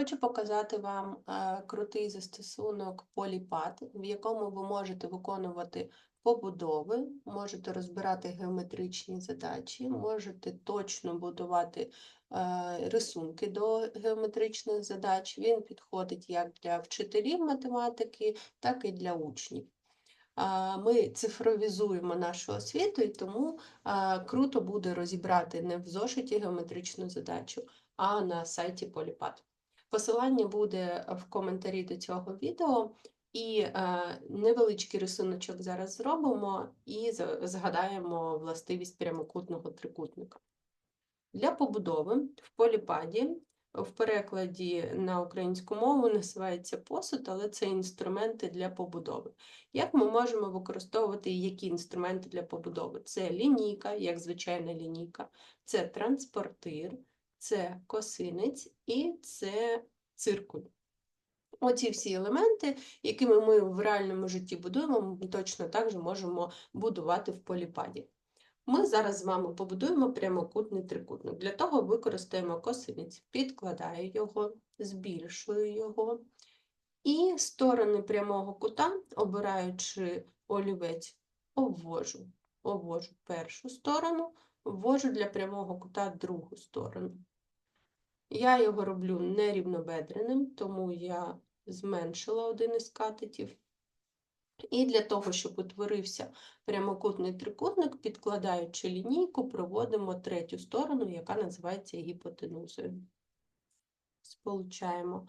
Хочу показати вам е, крутий застосунок Polypad, в якому ви можете виконувати побудови, можете розбирати геометричні задачі, можете точно будувати е, рисунки до геометричних задач. Він підходить як для вчителів математики, так і для учнів. Ми цифровізуємо нашу освіту, і тому круто буде розібрати не в зошиті геометричну задачу, а на сайті Polypad. Посилання буде в коментарі до цього відео, і е, невеличкий рисуночок зараз зробимо і згадаємо властивість прямокутного трикутника. Для побудови в поліпаді в перекладі на українську мову називається посуд, але це інструменти для побудови. Як ми можемо використовувати які інструменти для побудови? Це лінійка, як звичайна лінійка, це транспортир, це косинець і це циркуль. Оці всі елементи, якими ми в реальному житті будуємо, ми точно так же можемо будувати в поліпаді. Ми зараз з вами побудуємо прямокутний трикутник. Для того використаємо косинець, підкладаю його, збільшую його. І сторони прямого кута, обираючи олівець, обвожу. Обвожу першу сторону, ввожу для прямого кута другу сторону. Я його роблю нерівнобедреним, тому я зменшила один із катетів. І для того, щоб утворився прямокутний трикутник, підкладаючи лінійку, проводимо третю сторону, яка називається гіпотенузою. Сполучаємо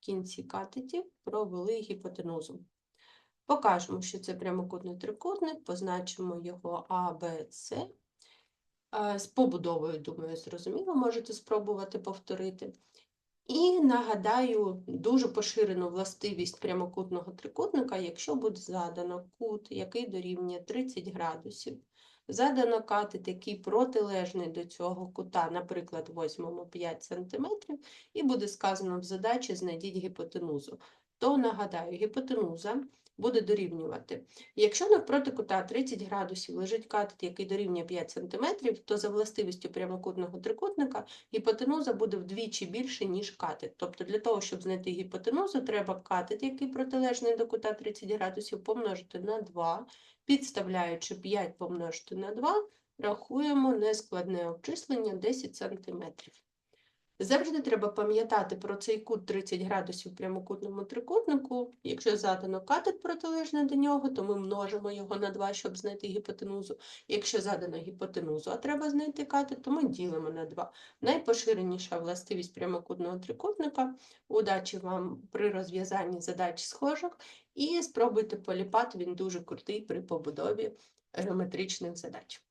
кінці катетів, провели гіпотенузу. Покажемо, що це прямокутний трикутник, позначимо його А, Б, С. Е, З побудовою, думаю, зрозуміло, можете спробувати повторити. І нагадаю дуже поширену властивість прямокутного трикутника, якщо буде задано кут, який дорівнює 30 градусів, задано катет, який протилежний до цього кута, наприклад, возьмемо 5 см, і буде сказано в задачі знайдіть гіпотенузу. То нагадаю, гіпотенуза буде дорівнювати. Якщо навпроти кута 30 градусів лежить катет, який дорівнює 5 см, то за властивістю прямокутного трикутника гіпотенуза буде вдвічі більше, ніж катет. Тобто для того, щоб знайти гіпотенузу, треба катет, який протилежний до кута 30 градусів, помножити на 2, підставляючи 5 помножити на 2, рахуємо нескладне обчислення 10 см. Завжди треба пам'ятати про цей кут 30 градусів в прямокутному трикутнику. Якщо задано катет протилежний до нього, то ми множимо його на 2, щоб знайти гіпотенузу. Якщо задано гіпотенузу, а треба знайти катет, то ми ділимо на 2. Найпоширеніша властивість прямокутного трикутника. Удачі вам при розв'язанні задач схожих. І спробуйте поліпати, він дуже крутий при побудові геометричних задач.